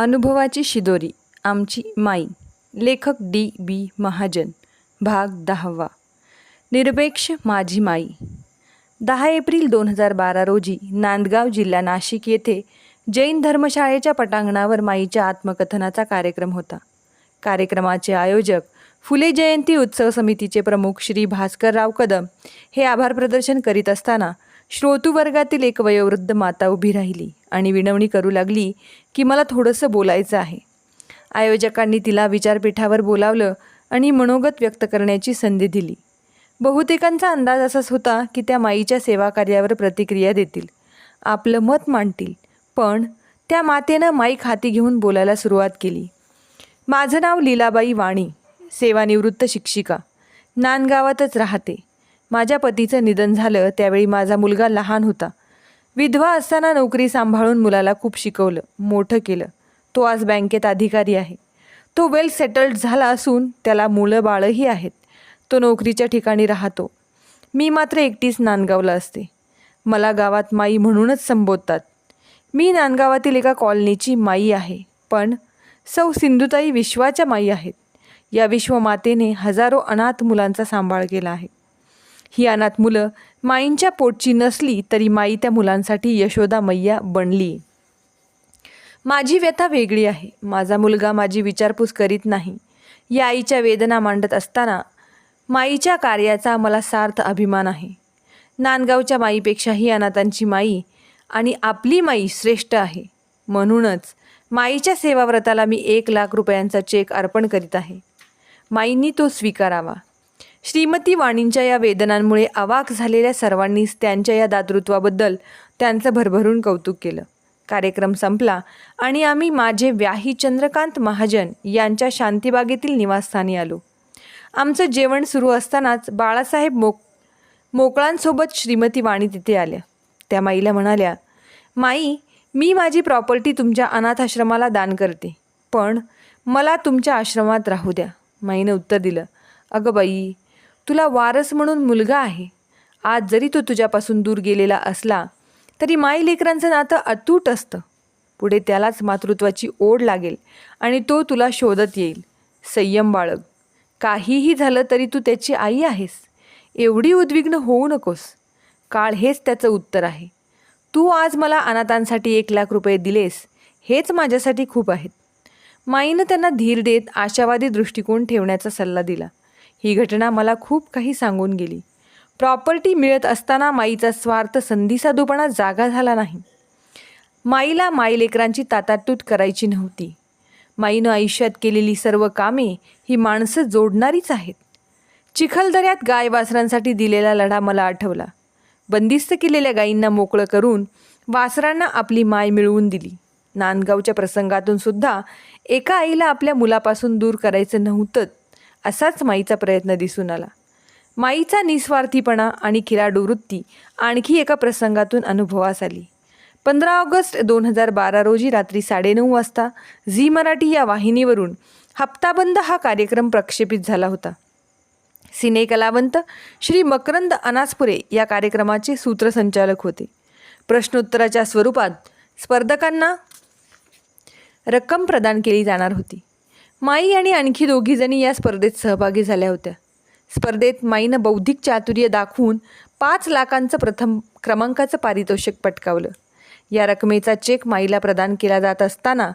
अनुभवाची शिदोरी आमची माई लेखक डी बी महाजन भाग दहावा. निरपेक्ष माझी माई. दहा एप्रिल दोन हजार बारा रोजी नांदगाव जिल्हा नाशिक येथे जैन धर्मशाळेच्या पटांगणावर माईच्या आत्मकथनाचा कार्यक्रम होता. कार्यक्रमाचे आयोजक फुले जयंती उत्सव समितीचे प्रमुख श्री भास्करराव कदम हे आभार प्रदर्शन करीत असताना श्रोतूवर्गातील एक वयोवृद्ध माता उभी राहिली आणि विनवणी करू लागली की मला थोडंसं बोलायचं आहे. आयोजकांनी तिला विचारपीठावर बोलावलं आणि मनोगत व्यक्त करण्याची संधी दिली. बहुतेकांचा अंदाज असाच होता की त्या माईच्या सेवाकार्यावर प्रतिक्रिया देतील. आपलं मत मांडतील पण त्या मातेनं माईक हाती घेऊन बोलायला सुरुवात केली. माझं नाव लीलाबाई वाणी सेवानिवृत्त शिक्षिका. नांदगावातच राहते. माझ्या पतीचं निधन झालं त्यावेळी माझा मुलगा लहान होता. विधवा असताना नोकरी सांभाळून मुलाला खूप शिकवलं मोठं केलं. तो आज बँकेत अधिकारी आहे. तो वेल सेटल्ड झाला असून त्याला मुलं बाळंही आहेत. तो नोकरीच्या ठिकाणी राहतो. मी मात्र एकटीच नांदगावला असते. मला गावात माई म्हणूनच संबोधतात. मी नांदगावातील एका कॉलनीची माई आहे पण सौ सिंधुताई विश्वाच्या माई आहेत. या विश्वमातेने हजारो अनाथ मुलांचा सांभाळ केला आहे. ही अनाथ मुलं माईंच्या पोटची नसली तरी माई त्या मुलांसाठी यशोदा मैया बनली. माझी व्यथा वेगळी आहे. माझा मुलगा माझी विचारपूस करीत नाही. या आईच्या वेदना मांडत असताना माईच्या कार्याचा मला सार्थ अभिमान आहे. नांदगावच्या माईपेक्षाही अनाथांची माई आणि आपली माई श्रेष्ठ आहे. म्हणूनच माईच्या सेवाव्रताला मी एक लाख रुपयांचा चेक अर्पण करीत आहे. माईंनी तो स्वीकारावा. श्रीमती वाणींच्या या वेदनांमुळे अवाक झालेल्या सर्वांनीच त्यांच्या या दातृत्वाबद्दल त्यांचं भरभरून कौतुक केलं. कार्यक्रम संपला आणि आम्ही माझे व्याही चंद्रकांत महाजन यांच्या शांतीबागेतील निवासस्थानी आलो. आमचं जेवण सुरू असतानाच बाळासाहेब मोक मोकळांसोबत श्रीमती वाणी तिथे आल्या. त्या माईला म्हणाल्या माई मी माझी प्रॉपर्टी तुमच्या अनाथाश्रमाला दान करते पण मला तुमच्या आश्रमात राहू द्या. माईनं उत्तर दिलं अगं बाई तुला वारस म्हणून मुलगा आहे. आज जरी तो तुझ्यापासून दूर गेलेला असला तरी माई लेकरांचं नातं अतूट असतं. पुढे त्यालाच मातृत्वाची ओढ लागेल आणि तो तुला शोधत येईल. संयम बाळग. काहीही झालं तरी तू त्याची आई आहेस. एवढी उद्विग्न होऊ नकोस. काळ हेच त्याचं उत्तर आहे. तू आज मला अनाथांसाठी एक लाख रुपये दिलेस हेच माझ्यासाठी खूप आहेत. माईनं त्यांना धीर देत आशावादी दृष्टिकोन ठेवण्याचा सल्ला दिला. ही घटना मला खूप काही सांगून गेली. प्रॉपर्टी मिळत असताना माईचा स्वार्थ संधीसाधूपणा जागा झाला नाही. माईला माईलेकरांची तातातूट करायची नव्हती. माईनं आयुष्यात केलेली सर्व कामे ही माणसं जोडणारीच आहेत. चिखलदऱ्यात गाय वासरांसाठी दिलेला लढा मला आठवला. बंदिस्त केलेल्या गायींना मोकळं करून वासरांना आपली माय मिळवून दिली. नांदगावच्या प्रसंगातून सुद्धा एका आईला आपल्या मुलापासून दूर करायचं नव्हतंच असाच माईचा प्रयत्न दिसून आला. माईचा निस्वार्थीपणा आणि खिलाडू वृत्ती आणखी एका प्रसंगातून अनुभवास आली. पंधरा ऑगस्ट दोन हजार बारा रोजी रात्री साडेनऊ वाजता झी मराठी या वाहिनीवरून हप्ताबंद हा कार्यक्रम प्रक्षेपित झाला होता. सिने कलावंत श्री मकरंद अनासपुरे या कार्यक्रमाचे सूत्रसंचालक होते. प्रश्नोत्तराच्या स्वरूपात स्पर्धकांना रक्कम प्रदान केली जाणार होती. माई आणि आणखी दोघीजणी या स्पर्धेत सहभागी झाल्या होत्या. स्पर्धेत माईनं बौद्धिक चातुर्य दाखवून पाच लाखांचं प्रथम क्रमांकाचं पारितोषिक पटकावलं. या रकमेचा चेक माईला प्रदान केला जात असताना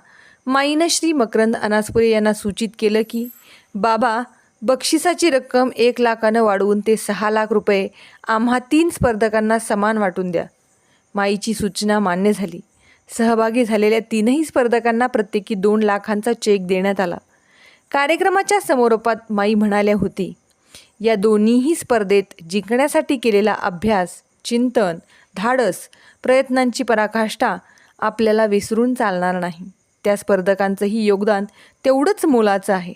माईनं श्री मकरंद अनासपुरे यांना सूचित केलं की बाबा बक्षिसाची रक्कम एक लाखानं वाढवून ते सहा लाख रुपये आम्हा तीन स्पर्धकांना समान वाटून द्या. माईची सूचना मान्य झाली. सहभागी झालेल्या तीनही स्पर्धकांना प्रत्येकी दोन लाखांचा चेक देण्यात आला. कार्यक्रमाच्या समारोपात माई म्हणाल्या होती या दोन्हीही स्पर्धेत जिंकण्यासाठी केलेला अभ्यास चिंतन धाडस प्रयत्नांची पराकाष्ठा आपल्याला विसरून चालणार नाही. त्या स्पर्धकांचंही योगदान तेवढंच मोलाचं आहे.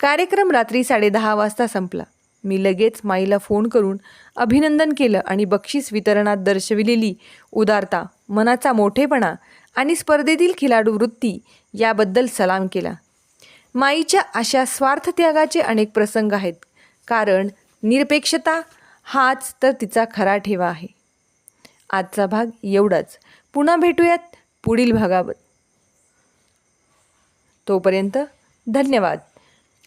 कार्यक्रम रात्री साडेदहा वाजता संपला. मी लगेच माईला फोन करून अभिनंदन केलं आणि बक्षीस वितरणात दर्शविलेली उदारता मनाचा मोठेपणा आणि स्पर्धेतील खिलाडू वृत्ती याबद्दल सलाम केला. माईच्या अशा स्वार्थत्यागाचे अनेक प्रसंग आहेत. कारण निरपेक्षता हाच तर तिचा खरा ठेवा आहे. आजचा भाग एवढाच. पुन्हा भेटूयात पुढील भागावर. तोपर्यंत धन्यवाद.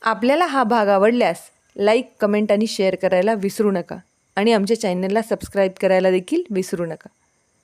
आपल्याला हा भाग आवडल्यास लाईक कमेंट आणि शेअर करायला विसरू नका. आणि आमच्या चॅनलला सबस्क्राईब करायला देखील विसरू नका.